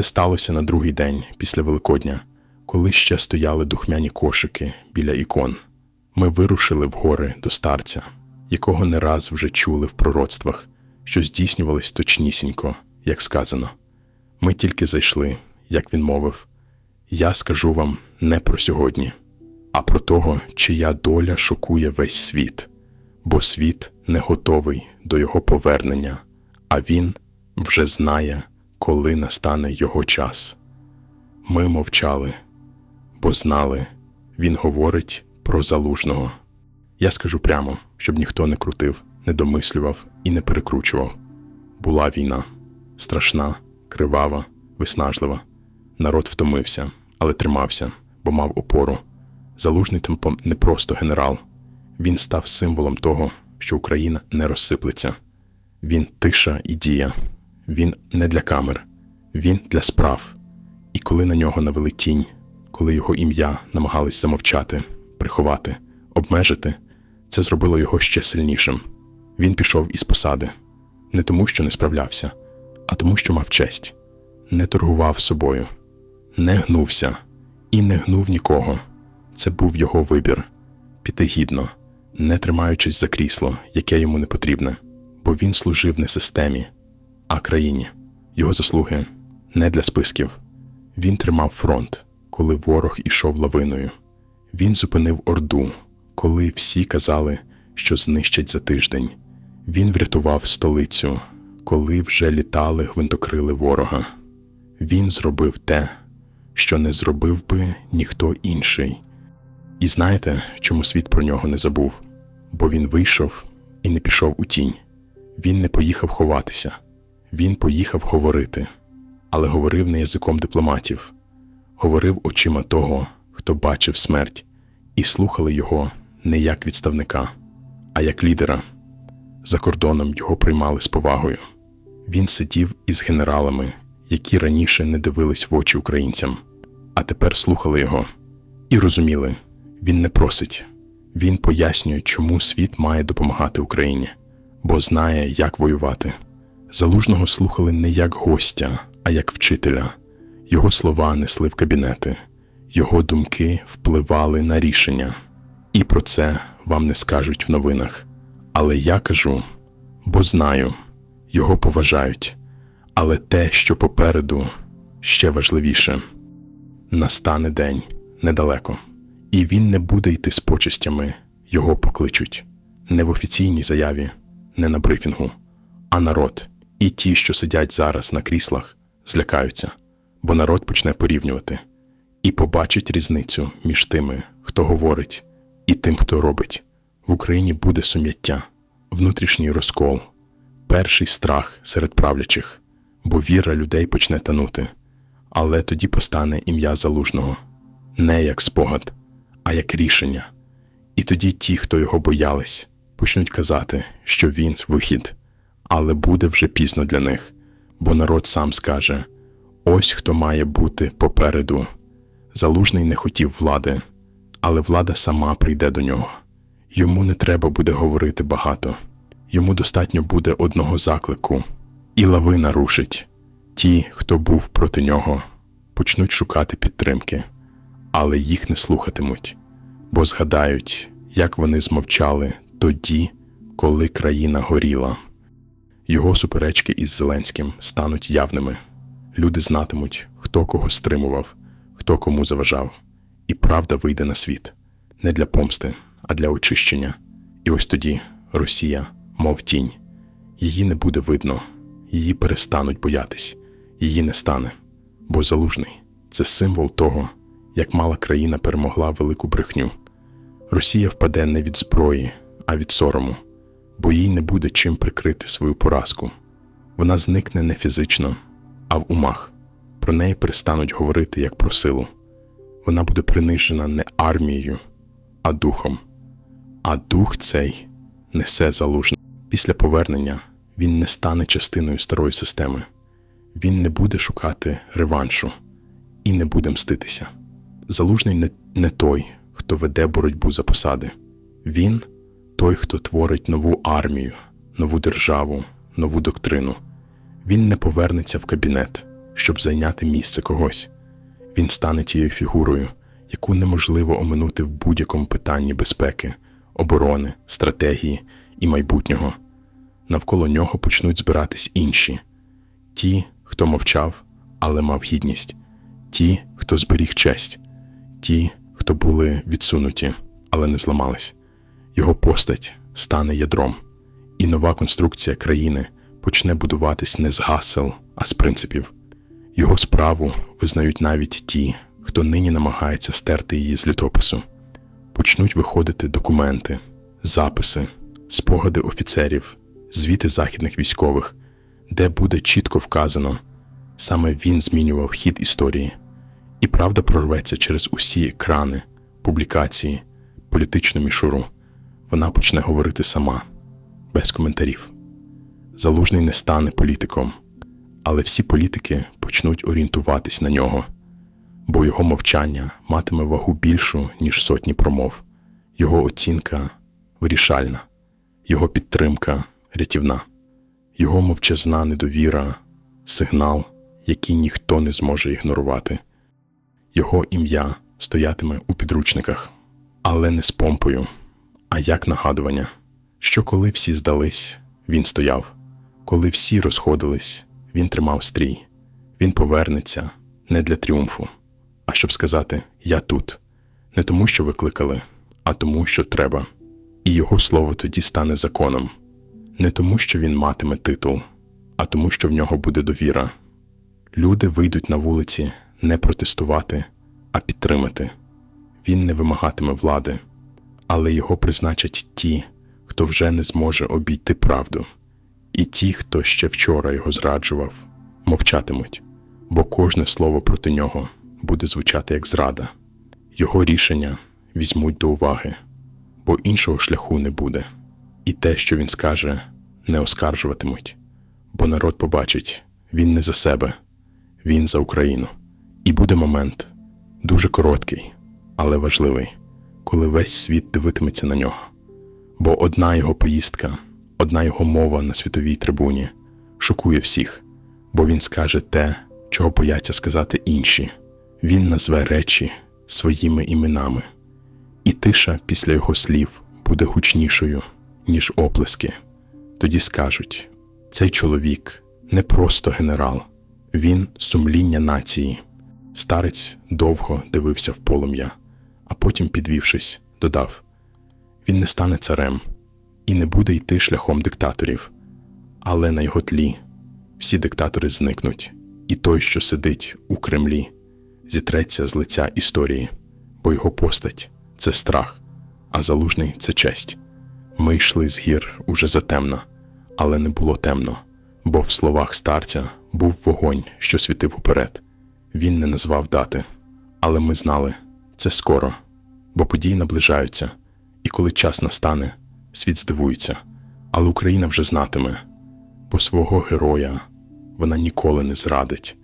Це сталося на другий день після Великодня, коли ще стояли духмяні кошики біля ікон. Ми вирушили в гори до старця, якого не раз вже чули в пророцтвах, що здійснювались точнісінько, як сказано. Ми тільки зайшли, як він мовив. Я скажу вам не про сьогодні, а про того, чия доля шокує весь світ, бо світ не готовий до його повернення, а він вже знає, коли настане його час. Ми мовчали, бо знали, він говорить про залужного. Я скажу прямо, щоб ніхто не крутив, не домислював і не перекручував. Була війна страшна, кривава, виснажлива. Народ втомився, але тримався, бо мав опору. Залужний темпом не просто генерал, він став символом того, що Україна не розсиплеться. Він тиша і дія, він не для камер, він для справ. І коли на нього навели тінь, коли його ім'я намагались замовчати, приховати, обмежити, це зробило його ще сильнішим. Він пішов із посади. Не тому, що не справлявся, а тому, що мав честь, не торгував собою, не гнувся. І не гнув нікого. Це був його вибір. Піти гідно, не тримаючись за крісло, яке йому не потрібне, бо він служив не системі, а країні. Його заслуги не для списків. Він тримав фронт, коли ворог ішов лавиною. Він зупинив орду, коли всі казали, що знищать за тиждень. Він врятував столицю, коли вже літали гвинтокрили ворога. Він зробив те, що не зробив би ніхто інший. І знаєте, чому світ про нього не забув? Бо він вийшов і не пішов у тінь. Він не поїхав ховатися, він поїхав говорити, але говорив не язиком дипломатів, говорив очима того, хто бачив смерть, і слухали його не як відставника, а як лідера. За кордоном його приймали з повагою. Він сидів із генералами, які раніше не дивились в очі українцям, а тепер слухали його і розуміли, він не просить, він пояснює, чому світ має допомагати Україні, бо знає, як воювати. Залужного слухали не як гостя, а як вчителя. Його слова несли в кабінети, його думки впливали на рішення. І про це вам не скажуть в новинах. Але я кажу, бо знаю, його поважають. Але те, що попереду, ще важливіше настане день недалеко, і він не буде йти з почестями, його покличуть не в офіційній заяві, не на брифінгу, а народ, і ті, що сидять зараз на кріслах, злякаються, бо народ почне порівнювати і побачить різницю між тими, хто говорить, і тим, хто робить. В Україні буде сум'яття, внутрішній розкол, перший страх серед правлячих, бо віра людей почне танути, але тоді постане ім'я залужного не як спогад, а як рішення. І тоді ті, хто його боялись, почнуть казати, що він вихід, але буде вже пізно для них, бо народ сам скаже: ось хто має бути попереду. Залужний не хотів влади, але влада сама прийде до нього. Йому не треба буде говорити багато, йому достатньо буде одного заклику, і лавина рушить. Ті, хто був проти нього, почнуть шукати підтримки, але їх не слухатимуть, бо згадають, як вони змовчали тоді, коли країна горіла. Його суперечки із Зеленським стануть явними. Люди знатимуть, хто кого стримував, хто кому заважав, і правда вийде на світ не для помсти, а для очищення. І ось тоді Росія, мов тінь, її не буде видно, її перестануть боятись, її не стане. Бо залужний це символ того, як мала країна перемогла велику брехню. Росія впаде не від зброї, а від сорому, бо їй не буде чим прикрити свою поразку. Вона зникне не фізично, а в умах. Про неї перестануть говорити як про силу. Вона буде принижена не армією, а духом. А дух цей несе залужний. Після повернення він не стане частиною старої системи. Він не буде шукати реваншу і не буде мститися. Залужний не, не той, хто веде боротьбу за посади. Він той, хто творить нову армію, нову державу, нову доктрину. Він не повернеться в кабінет, щоб зайняти місце когось. Він стане тією фігурою, яку неможливо оминути в будь-якому питанні безпеки, оборони, стратегії і майбутнього. Навколо нього почнуть збиратись інші ті, хто мовчав, але мав гідність, ті, хто зберіг честь, ті, хто були відсунуті, але не зламались. Його постать стане ядром, і нова конструкція країни почне будуватись не з гасел, а з принципів. Його справу визнають навіть ті, хто нині намагається стерти її з літопису. Почнуть виходити документи, записи, спогади офіцерів, звіти західних військових, де буде чітко вказано, саме він змінював хід історії, і правда прорветься через усі екрани, публікації, політичну мішуру. Вона почне говорити сама, без коментарів. Залужний не стане політиком, але всі політики почнуть орієнтуватись на нього, бо його мовчання матиме вагу більшу, ніж сотні промов, його оцінка вирішальна, його підтримка рятівна, його мовчазна недовіра сигнал, який ніхто не зможе ігнорувати. Його ім'я стоятиме у підручниках, але не з помпою, а як нагадування, що коли всі здались, він стояв, коли всі розходились, він тримав стрій, він повернеться не для тріумфу, а щоб сказати Я тут, не тому, що викликали, а тому, що треба. І його слово тоді стане законом, не тому, що він матиме титул, а тому, що в нього буде довіра. Люди вийдуть на вулиці не протестувати, а підтримати. Він не вимагатиме влади, але його призначать ті, хто вже не зможе обійти правду, і ті, хто ще вчора його зраджував, мовчатимуть, бо кожне слово проти нього буде звучати як зрада. Його рішення візьмуть до уваги, бо іншого шляху не буде, і те, що він скаже, не оскаржуватимуть, бо народ побачить він не за себе, він за Україну. І буде момент дуже короткий, але важливий, коли весь світ дивитиметься на нього. Бо одна його поїздка, одна його мова на світовій трибуні шокує всіх, бо він скаже те, чого бояться сказати інші. Він назве речі своїми іменами, і тиша після його слів буде гучнішою, ніж оплески. Тоді скажуть: цей чоловік не просто генерал, він сумління нації. Старець довго дивився в полум'я, а потім, підвівшись, додав: Він не стане царем і не буде йти шляхом диктаторів, але на його тлі всі диктатори зникнуть, і той, що сидить у Кремлі, зітреться з лиця історії, бо його постать це страх, а залужний це честь. Ми йшли з гір уже затемно, але не було темно, бо в словах старця був вогонь, що світив уперед. Він не назвав дати, але ми знали це скоро, бо події наближаються, і коли час настане, світ здивується, але Україна вже знатиме, бо свого героя вона ніколи не зрадить.